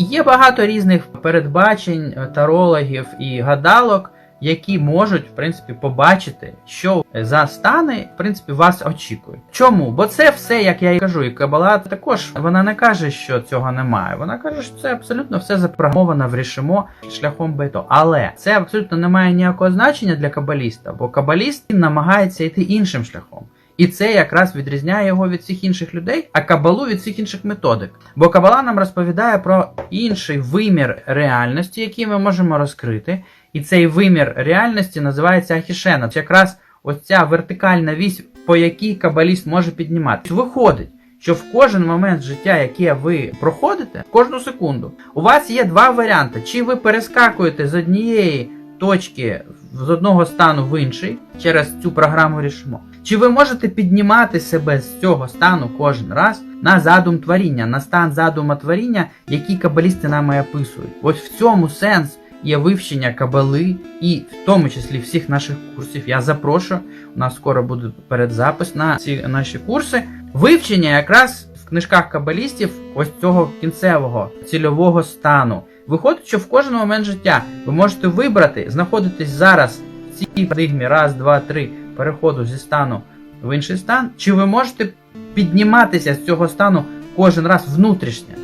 Є багато різних передбачень е, тарологів і гадалок, які можуть, в принципі, побачити, що за стани, в принципі, вас очікують. Чому? Бо це все, як я і кажу, і Кабала також вона не каже, що цього немає. Вона каже, що це абсолютно все запрограмовано рішимо шляхом бето. Але це абсолютно не має ніякого значення для кабаліста, бо кабаліст намагається йти іншим шляхом. І це якраз відрізняє його від всіх інших людей, а кабалу від всіх інших методик. Бо кабала нам розповідає про інший вимір реальності, який ми можемо розкрити. І цей вимір реальності називається Ахішена. Це якраз ось ця вертикальна вісь, по якій кабаліст може піднімати. Виходить, що в кожен момент життя, яке ви проходите, кожну секунду, у вас є два варіанти: чи ви перескакуєте з однієї точки з одного стану в інший через цю програму рішимо. Чи ви можете піднімати себе з цього стану кожен раз на задум творіння, на стан задума творіння, який кабалісти нам і описують? Ось в цьому сенс є вивчення кабали, і в тому числі всіх наших курсів. Я запрошую. У нас скоро буде передзапис на ці наші курси. Вивчення якраз в книжках кабалістів ось цього кінцевого цільового стану. Виходить, що в кожен момент життя ви можете вибрати, знаходитись зараз в цій парадигмі раз, два, три переходу зі стану в інший стан, чи ви можете підніматися з цього стану кожен раз внутрішньо.